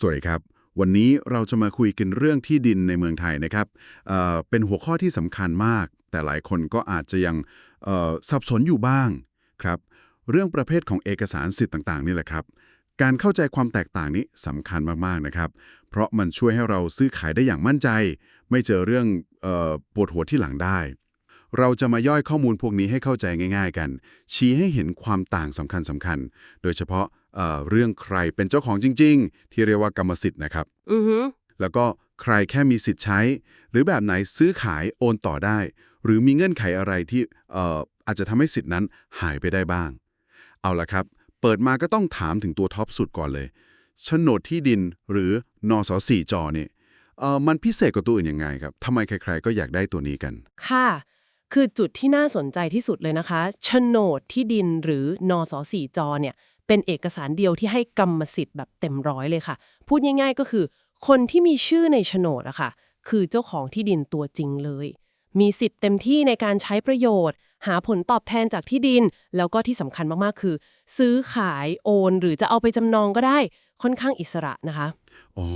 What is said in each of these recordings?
สวัสดีครับ วันนี้เราจะมาคุยกันเรื่องที่ดินในเมืองไทยนะครับเเป็นหัวข้อที่สำคัญมาก แต่หลายคนก็อาจจะยังสับสนอยู่บ้างครับเรื่องประเภทของเอกสารสิทธิ์ต่างๆ นี่แหละครับ การเข้าใจความแตกต่างนี้สำคัญมากๆนะครับ เพราะมันช่วยให้เราซื้อขายได้อย่างมั่นใจ ไม่เจอเรื่องออปวดหัวที่หลังได้ เราจะมาย่อยข้อมูลพวกนี้ให้เข้าใจง่าย ๆ กัน ชี้ให้เห็นความต่างสำคัญสำคัญๆโดยเฉพาะเอ่อเรื่องใครเป็นเจ้าของจริง ๆ ที่เรียกว่ากรรมสิทธิ์นะครับ อือฮึแล้วก็ใครแค่มีสิทธิ์ใช้ หรือแบบไหนซื้อขายโอนต่อได้ หรือมีเงื่อนไขอะไรที่เอ่ออาจจะทำให้สิทธินั้นหายไปได้บ้าง เอาละครับ เปิดมาก็ต้องถามถึงตัวท็อปสุดก่อนเลยโฉนดที่ดินหรือนอสสี่จอเนี่ยเอ่อมันพิเศษกว่าตัวอื่นยังไงครับทำไมใคร ๆ ก็อยากได้ตัวนี้กัน ค่ะ คือจุดที่น่าสนใจที่สุดเลยนะคะโฉนดที่ดินหรือนอสอสี่จอเนี่ยเป็นเอกสารเดียวที่ให้กรรมสิทธิ์แบบเต็มร้อยเลยค่ะ พูดง่ายๆก็คือ คนที่มีชื่อในโฉนดอะค่ะ คือเจ้าของที่ดินตัวจริงเลย มีสิทธิ์เต็มที่ในการใช้ประโยชน์ หาผลตอบแทนจากที่ดิน แล้วก็ที่สำคัญมากๆคือ ซื้อขายโอน หรือจะเอาไปจำนองก็ได้ค่อนข้างอิสระนะคะ อ๋อ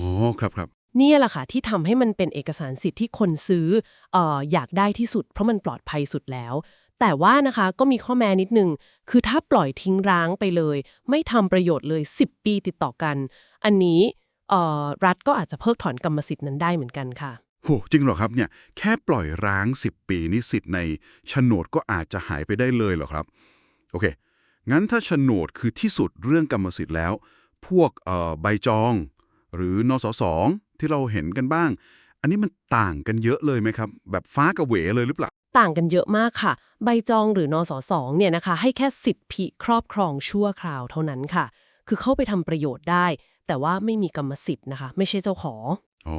ครับครับ เนี่ยแหละค่ะที่ทำให้มันเป็นเอกสารสิทธิ์ที่คนซื้ออออยากได้ที่สุด เพราะมันปลอดภัยสุดแล้ว แต่ว่านะคะก็มีข้อแม้นิดนึง คือถ้าปล่อยทิ้งร้างไปเลย ไม่ทำประโยชน์เลย 10 ปีติดต่อกัน อันนี้รัฐก็อาจจะเพิกถอนกรรมสิทธิ์นั้นได้เหมือนกันค่ะโหจริงเหรอครับเนี่ยแค่ปล่อยร้าง 10 ปีนี่สิทธิ์ในโฉนดก็อาจจะหายไปได้เลยเหรอครับ โอเค งั้นถ้าโฉนดคือที่สุดเรื่องกรรมสิทธิ์แล้ว พวกใบจอง หรือนสสอง ที่เราเห็นกันบ้าง อันนี้มันต่างกันเยอะเลยไหมครับ แบบฟ้ากับเหวเลยหรือเปล่า ต่างกันเยอะมากค่ะ ใบจองหรือนอสสองเนี่ยนะคะ ให้แค่สิทธิครอบครองชั่วคราวเท่านั้นค่ะ คือเข้าไปทำประโยชน์ได้ แต่ว่าไม่มีกรรมสิทธิ์นะคะ ไม่ใช่เจ้าของอ๋อ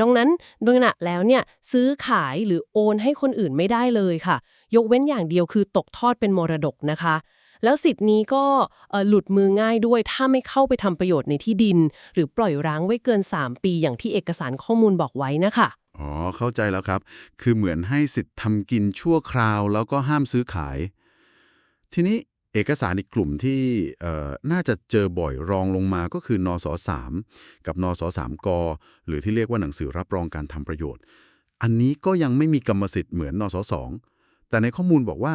ดังนั้นโดยหนักแล้วเนี่ยซื้อขายหรือโอนให้คนอื่นไม่ได้เลยค่ะ ยกเว้นอย่างเดียวคือตกทอดเป็นมรดกนะคะ แล้วสิทธิ์นี้ก็หลุดมือง่ายด้วยถ้าไม่เข้าไปทำประโยชน์ในที่ดิน หรือปล่อยร้างไว้เกิน 3 ปีอย่างที่เอกสารข้อมูลบอกไว้นะคะอ๋อเข้าใจแล้วครับ คือเหมือนให้สิทธิ์ทำกินชั่วคราวแล้วก็ห้ามซื้อขาย ทีนี้เอกสารอีกกลุ่มที่น่าจะเจอบ่อยรองลงมาก็คือนสสามกับนสสามกหรือที่เรียกว่าหนังสือรับรองการทำประโยชน์ อันนี้ก็ยังไม่มีกรรมสิทธิ์เหมือนนสสองแต่ในข้อมูลบอกว่า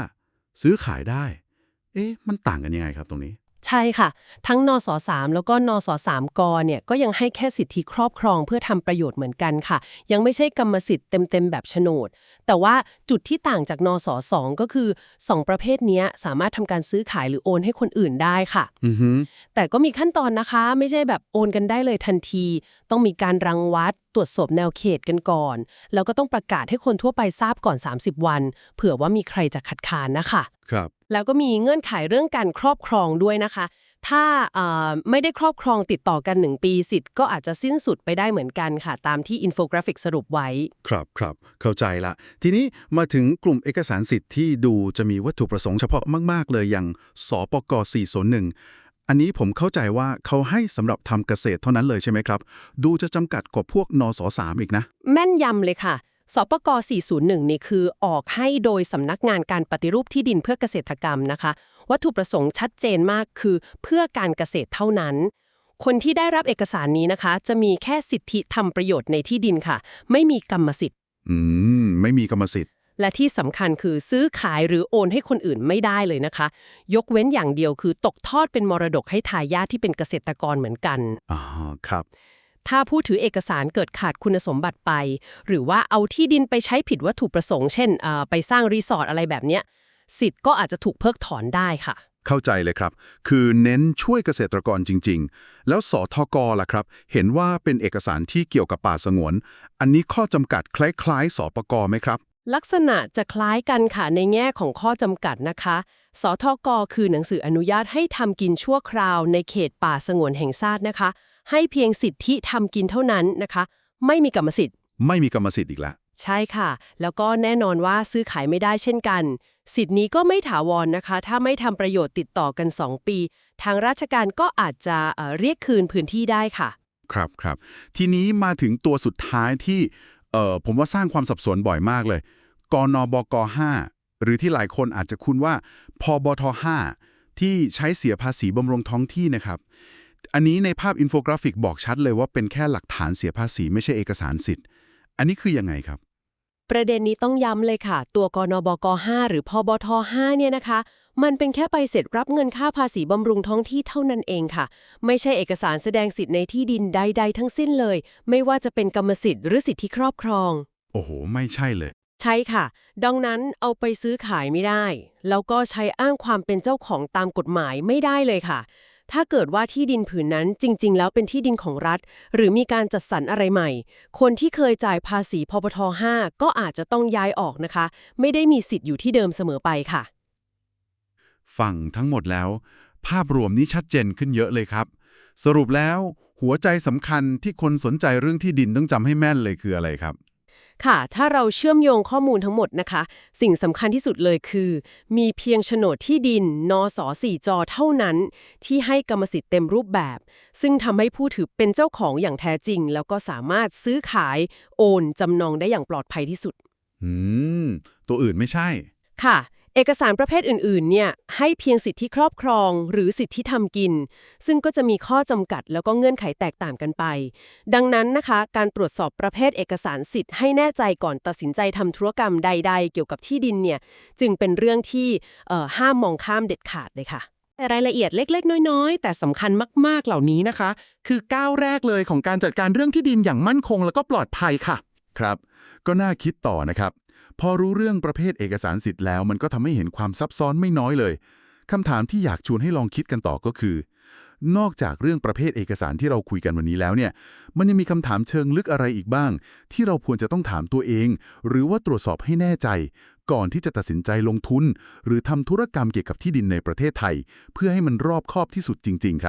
ซื้อขายได้ เอ๊ะมันต่างกันยังไงครับตรงนี้ ใช่ค่ะ ทั้งนสสามแล้วก็นสสามกเนี่ยก็ยังให้แค่สิทธิครอบครองเพื่อทำประโยชน์เหมือนกันค่ะ ยังไม่ใช่กรรมสิทธิ์เต็มๆ แบบโฉนด แต่ว่าจุดที่ต่างจากนสสองก็คือสองประเภทเนี้ยสามารถทำการซื้อขายหรือโอนให้คนอื่นได้ค่ะ อือฮึแต่ก็มีขั้นตอนนะคะ ไม่ใช่แบบโอนกันได้เลยทันที ต้องมีการรังวัดตรวจสอบแนวเขตกันก่อน แล้วก็ต้องประกาศให้คนทั่วไปทราบก่อน 30 วัน เผื่อว่ามีใครจะขัดขานนะคะ ครับ แล้วก็มีเงื่อนไขเรื่องการครอบครองด้วยนะคะ ถ้าเอ่อไม่ได้ครอบครองติดต่อกัน 1 ปีสิทธิ์ก็อาจจะสิ้นสุดไปได้เหมือนกันค่ะ ตามที่อินโฟกราฟิกสรุปไว้ ครับครับเข้าใจละ ทีนี้มาถึงกลุ่มเอกสารสิทธิ์ที่ดูจะมีวัตถุประสงค์เฉพาะมาก ๆ เลยอย่างสปก401อันนี้ผมเข้าใจว่าเขาให้สำหรับทำเกษตรเท่านั้นเลยใช่ไหมครับ ดูจะจำกัดกว่าพวกนสสามอีกนะ แม่นยำเลยค่ะ สปก 401 นี่คือออกให้โดยสำนักงานการปฏิรูปที่ดินเพื่อเกษตรกรรมนะคะ วัตถุประสงค์ชัดเจนมากคือเพื่อการเกษตรเท่านั้น คนที่ได้รับเอกสารนี้นะคะ จะมีแค่สิทธิทำประโยชน์ในที่ดินค่ะ ไม่มีกรรมสิทธิ์ อืม ไม่มีกรรมสิทธิ์ และที่สำคัญคือซื้อขายหรือโอนให้คนอื่นไม่ได้เลยนะคะ ยกเว้นอย่างเดียวคือตกทอดเป็นมรดกให้ทายาทที่เป็นเกษตรกรเหมือนกัน อ๋อ ครับ ถ้าผู้ถือเอกสารเกิดขาดคุณสมบัติไป หรือว่าเอาที่ดินไปใช้ผิดวัตถุประสงค์ เช่นเอ่อไปสร้างรีสอร์ทอะไรแบบเนี้ย สิทธิ์ก็อาจจะถูกเพิกถอนได้ค่ะ เข้าใจเลยครับ คือเน้นช่วยเกษตรกรจริง ๆ แล้วสทกล่ะครับ เห็นว่าเป็นเอกสารที่เกี่ยวกับป่าสงวน อันนี้ข้อจำกัดคล้ายๆ สปกไหมครับลักษณะจะคล้ายกันค่ะในแง่ของข้อจำกัดนะคะ สทกคือหนังสืออนุญาตให้ทำกินชั่วคราวในเขตป่าสงวนแห่งชาตินะคะ ให้เพียงสิทธิทำกินเท่านั้นนะคะ ไม่มีกรรมสิทธิ์ ไม่มีกรรมสิทธิ์อีกแล้วใช่ค่ะ แล้วก็แน่นอนว่าซื้อขายไม่ได้เช่นกัน สิทธินี้ก็ไม่ถาวรนะคะ ถ้าไม่ทำประโยชน์ติดต่อกัน 2 ปี ทางราชการก็อาจจะเอ่อเรียกคืนพื้นที่ได้ค่ะ ครับครับทีนี้มาถึงตัวสุดท้ายที่เอ่อผมว่าสร้างความสับสนบ่อยมากเลยกนบก 5 หรือที่หลายคนอาจจะคุ้นว่าพบท 5 ที่ใช้เสียภาษีบำรุงท้องที่นะครับ อันนี้ในภาพอินโฟกราฟิกบอกชัดเลยว่าเป็นแค่หลักฐานเสียภาษีไม่ใช่เอกสารสิทธิ์ อันนี้คือยังไงครับ ประเด็นนี้ต้องย้ำเลยค่ะ ตัวกนบก 5 หรือพบท 5 เนี่ยนะคะ มันเป็นแค่ใบเสร็จรับเงินค่าภาษีบำรุงท้องที่เท่านั้นเองค่ะ ไม่ใช่เอกสารแสดงสิทธิ์ในที่ดินใด ๆ ทั้งสิ้นเลย ไม่ว่าจะเป็นกรรมสิทธิ์หรือสิทธิครอบครอง โอ้โห ไม่ใช่เลยใช่ค่ะ ดังนั้นเอาไปซื้อขายไม่ได้ แล้วก็ใช้อ้างความเป็นเจ้าของตามกฎหมายไม่ได้เลยค่ะ ถ้าเกิดว่าที่ดินผืนนั้นจริง ๆ แล้วเป็นที่ดินของรัฐ หรือมีการจัดสรรอะไรใหม่ คนที่เคยจ่ายภาษีพปท5ก็อาจจะต้องย้ายออกนะคะ ไม่ได้มีสิทธิ์อยู่ที่เดิมเสมอไปค่ะ ฟังทั้งหมดแล้ว ภาพรวมนี้ชัดเจนขึ้นเยอะเลยครับ สรุปแล้ว หัวใจสำคัญที่คนสนใจเรื่องที่ดินต้องจำให้แม่นเลยคืออะไรครับ ค่ะ ถ้าเราเชื่อมโยงข้อมูลทั้งหมดนะคะ สิ่งสำคัญที่สุดเลยคือ มีเพียงโฉนดที่ดินนส4จอเท่านั้น ที่ให้กรรมสิทธิ์เต็มรูปแบบ ซึ่งทำให้ผู้ถือเป็นเจ้าของอย่างแท้จริง แล้วก็สามารถซื้อขาย โอนจำนองได้อย่างปลอดภัยที่สุด อืม ตัวอื่นไม่ใช่ ค่ะ เอกสารประเภทอื่นๆ เนี่ยให้เพียงสิทธิครอบครอง หรือสิทธิทำกิน ซึ่งก็จะมีข้อจำกัดแล้วก็เงื่อนไขแตกต่างกันไป ดังนั้นนะคะ การตรวจสอบประเภทเอกสารสิทธิ์ให้แน่ใจก่อนตัดสินใจทำธุรกรรมใด ๆ เกี่ยวกับที่ดินเนี่ยจึงเป็นเรื่องที่เอ่อห้ามมองข้ามเด็ดขาดเลยค่ะแต่รายละเอียดเล็ก ๆ น้อย ๆ แต่สำคัญมาก ๆ เหล่านี้นะคะ คือก้าวแรกเลยของการจัดการเรื่องที่ดินอย่างมั่นคง แล้วก็ปลอดภัยค่ะ ครับ ก็น่าคิดต่อนะครับ พอรู้เรื่องประเภทเอกสารสิทธิ์แล้ว มันก็ทำให้เห็นความซับซ้อนไม่น้อยเลยคำถามที่อยากชวนให้ลองคิดกันต่อก็คือ นอกจากเรื่องประเภทเอกสารที่เราคุยกันวันนี้แล้วเนี่ย มันยังมีคำถามเชิงลึกอะไรอีกบ้าง ที่เราควรจะต้องถามตัวเอง หรือว่าตรวจสอบให้แน่ใจ ก่อนที่จะตัดสินใจลงทุน หรือทำธุรกรรมเกี่ยวกับที่ดินในประเทศไทย เพื่อให้มันรอบคอบที่สุดจริง ๆ ครับ